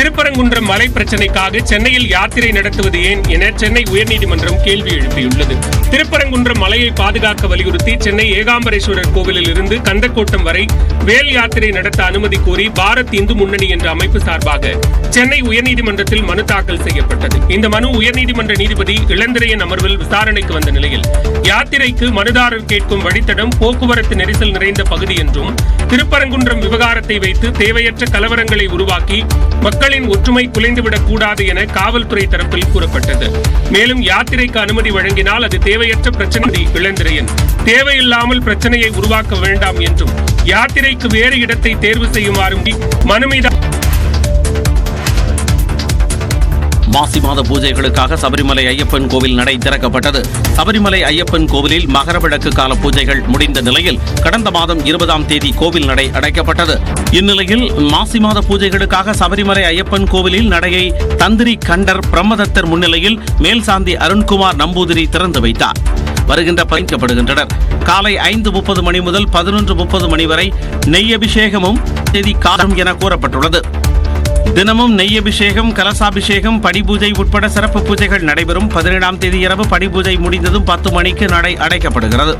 திருப்பரங்குன்றம் மலை பிரச்சினைக்காக சென்னையில் யாத்திரை நடத்துவது ஏன் என சென்னை உயர்நீதிமன்றம் கேள்வி எழுப்பியுள்ளது. திருப்பரங்குன்றம் மலையை பாதுகாக்க வலியுறுத்தி சென்னை ஏகாம்பரேஸ்வரர் கோவிலில் இருந்து கந்தக்கோட்டம் வரை வேல் யாத்திரை நடத்த அனுமதி கோரி பாரத் இந்து முன்னணி என்ற அமைப்பு சார்பாக சென்னை உயர்நீதிமன்றத்தில் மனு தாக்கல் செய்யப்பட்டது. இந்த மனு உயர்நீதிமன்ற நீதிபதி இளந்திரையன் அமர்வில் விசாரணைக்கு வந்த நிலையில் யாத்திரைக்கு மனுதாரர் கேட்கும் வழித்தடம் போக்குவரத்து நெரிசல் நிறைந்த பகுதி என்றும் திருப்பரங்குன்றம் விவகாரத்தை வைத்து தேவையற்ற கலவரங்களை உருவாக்கி மக்கள் மக்களின் ஒற்றுமை குலைந்துவிடக் கூடாது என காவல்துறை தரப்பில் கூறப்பட்டது. மேலும் யாத்திரைக்கு அனுமதி வழங்கினால் அது தேவையற்ற பிரச்சனை இளந்திரையன் தேவையில்லாமல் பிரச்சனையை உருவாக்க வேண்டாம் என்றும் யாத்திரைக்கு வேறு இடத்தை தேர்வு செய்யுமாறும் மனு மாசி மாத பூஜைகளுக்காக சபரிமலை ஐயப்பன் கோவில் நடை திறக்கப்பட்டது. சபரிமலை ஐயப்பன் கோவிலில் மகரவிளக்கு கால பூஜைகள் முடிந்த நிலையில் கடந்த மாதம் இருபதாம் தேதி கோவில் நடை அடைக்கப்பட்டது. இந்நிலையில் மாசி மாத பூஜைகளுக்காக சபரிமலை ஐயப்பன் கோவிலில் நடையை தந்திரி கண்டர் பிரம்மதத்தர் முன்னிலையில் மேல்சாந்தி அருண்குமார் நம்பூதிரி திறந்து வைத்தார். வருகின்ற பயணிக்கப்படுகின்றனர் காலை ஐந்து முப்பது மணி முதல் பதினொன்று முப்பது மணி வரை நெய் அபிஷேகமும் தேதி காலம் என கூறப்பட்டுள்ளது. தினமும் நெய் அபிஷேகம் கலசாபிஷேகம் படிபூஜை உட்பட சிறப்பு பூஜைகள் நடைபெறும். பதினேழாம் தேதி இரவு படிபூஜை முடிந்ததும் பத்து மணிக்கு நடை அடைக்கப்படுகிறது.